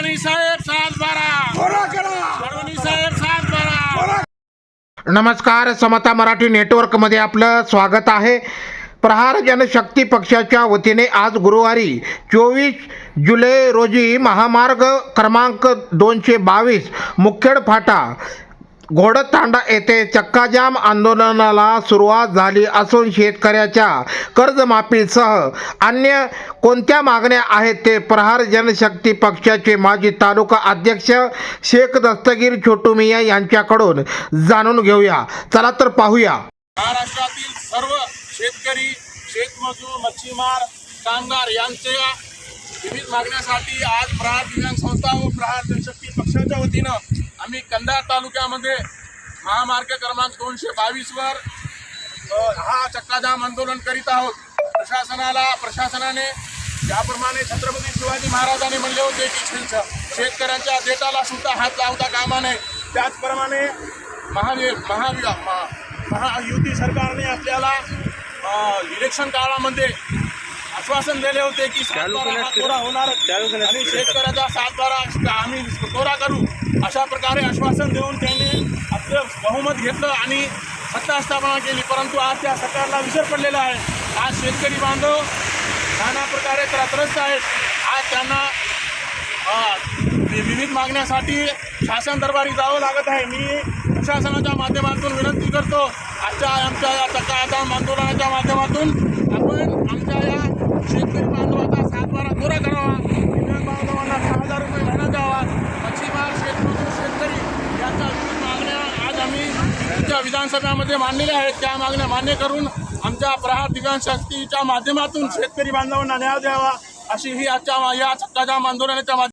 फडणवीस साहेब सात बारा. फडणवीस साहेब सात बारा. नमस्कार समता मराठी नेटवर्कमध्ये आपलं स्वागत आहे. प्रहार जनशक्ती पक्षाच्या वतीने आज गुरुवारी चोवीस जुलै रोजी महामार्ग क्रमांक दोनशे बावीस मुखेड फाटा घोडतांडा येथे चक्काजाम आंदोलनाला सुरुवात झाली असून शेतकऱ्याच्या कर्जमाफीसह अन्य कोणत्या मागण्या आहेत ते प्रहार जनशक्ती पक्षाचे माजी तालुका अध्यक्ष शेख दस्तगीर छोटू मिया यांच्याकडून जाणून घेऊया. चला तर पाहूया. महाराष्ट्रातील सर्व शेतकरी शेतमजूर मच्छीमार कामगार यांच्या विविध मागण्यासाठी आज प्रहार विज्ञान संस्था व प्रहार जनशक्ती पक्षाच्या वतीनं आम्ही कंधार तालुक्यामध्ये महामार्ग क्रमांक दोनशे बावीसवर हा चक्काजाम आंदोलन करीत आहोत. प्रशासनाला प्रशासनाने ज्याप्रमाणे छत्रपती शिवाजी महाराजांनी म्हणले होते की शेतकऱ्यांच्या देटाला सुद्धा हात लावता कामा नये. त्याचप्रमाणे महावि महावि महा- महायुती सरकारने आपल्याला इलेक्शन काळामध्ये आश्वासन दिले होते की सातबारा कोरा होणार आणि शेतकऱ्याचा सातबारा आम्ही कोरा करू. अशा प्रकारे आश्वासन देऊन त्यांनी आपलं बहुमत घेतलं आणि सत्ता स्थापना केली. परंतु आज त्या सरकारला विसर पडलेला आहे. आज शेतकरी बांधव नाना प्रकारे त्रस्त आहेत. आज त्यांना विविध मागण्यासाठी शासन दरबारी जावं लागत आहे. मी प्रशासनाच्या माध्यमातून विनंती करतो. आजच्या आमच्या या चक्काजाम आंदोलनाच्या माध्यमातून आपण आमच्या या शेतकरी बांधवाचा सातबारा कोरा करावा दिव्यांग बांधवांना सहा हजार रुपये महिना द्यावा मच्छीमार शेतमजूर शेतकरी यांच्या विविध मागण्या आज आम्ही आमच्या विधानसभेमध्ये मांडलेल्या आहेत. त्या मागण्या मान्य करून आमच्या प्रहार दिव्यांग शक्तीच्या माध्यमातून शेतकरी बांधवांना न्याय द्यावा अशी ही आजच्या या चक्काजाम आंदोलनाच्या